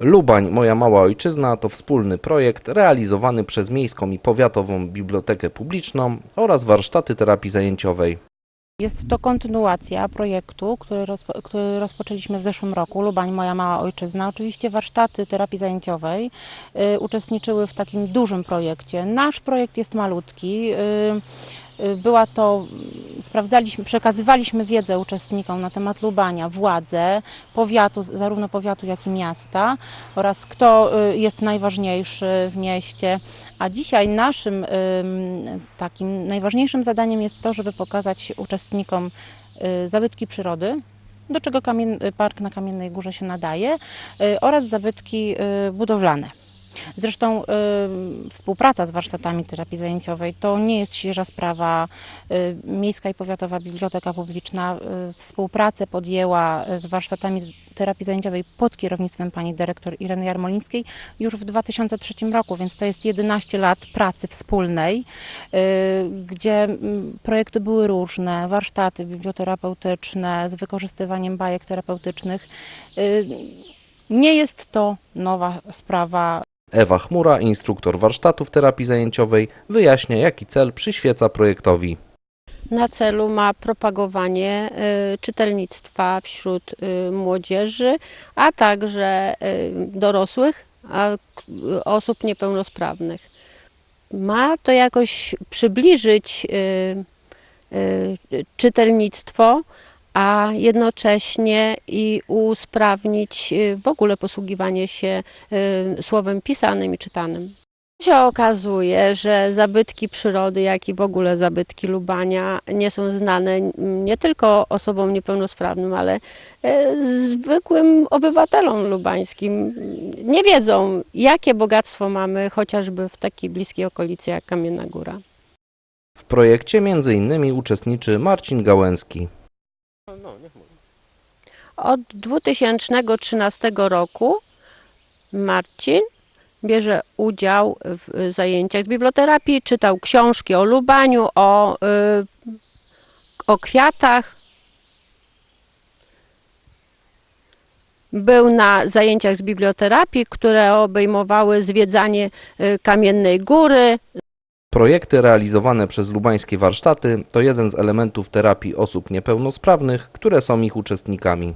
Lubań, moja mała ojczyzna to wspólny projekt realizowany przez Miejską i Powiatową Bibliotekę Publiczną oraz warsztaty terapii zajęciowej. Jest to kontynuacja projektu, który, rozpo, który rozpoczęliśmy w zeszłym roku, Lubań, moja mała ojczyzna. Oczywiście warsztaty terapii zajęciowej y, uczestniczyły w takim dużym projekcie. Nasz projekt jest malutki. Y, była to, sprawdzaliśmy, przekazywaliśmy wiedzę uczestnikom na temat Lubania, władze powiatu, zarówno powiatu, jak i miasta oraz kto y, jest najważniejszy w mieście. A dzisiaj naszym ym, takim najważniejszym zadaniem jest to, żeby pokazać uczestnikom y, zabytki przyrody, do czego park na Kamiennej Górze się nadaje, y, oraz zabytki y, budowlane. Zresztą y, współpraca z warsztatami terapii zajęciowej to nie jest świeża sprawa. Y, Miejska i Powiatowa Biblioteka Publiczna y, współpracę podjęła z warsztatami terapii zajęciowej pod kierownictwem pani dyrektor Ireny Jarmolińskiej już w 2003 roku, więc to jest 11 lat pracy wspólnej, y, gdzie projekty były różne, warsztaty biblioterapeutyczne z wykorzystywaniem bajek terapeutycznych. Y, Nie jest to nowa sprawa. Ewa Chmura, instruktor warsztatów terapii zajęciowej, wyjaśnia jaki cel przyświeca projektowi. na celu ma propagowanie y, czytelnictwa wśród y, młodzieży, a także y, dorosłych, a osób niepełnosprawnych. Ma to jakoś przybliżyć czytelnictwo, a jednocześnie i usprawnić y, w ogóle posługiwanie się y, słowem pisanym i czytanym się okazuje, że zabytki przyrody, jak i w ogóle zabytki Lubania nie są znane nie tylko osobom niepełnosprawnym, ale e, zwykłym obywatelom lubańskim. Nie wiedzą, jakie bogactwo mamy chociażby w takiej bliskiej okolicy jak Kamienna Góra. W projekcie innymi uczestniczy Marcin Gałęski. Od 2013 roku Marcin bierze udział w zajęciach z biblioterapii, czytał książki o Lubaniu, o, y, o kwiatach. Był na zajęciach z biblioterapii, które obejmowały zwiedzanie y, Kamiennej Góry, Projekty realizowane przez lubańskie warsztaty to jeden z elementów terapii osób niepełnosprawnych, które są ich uczestnikami.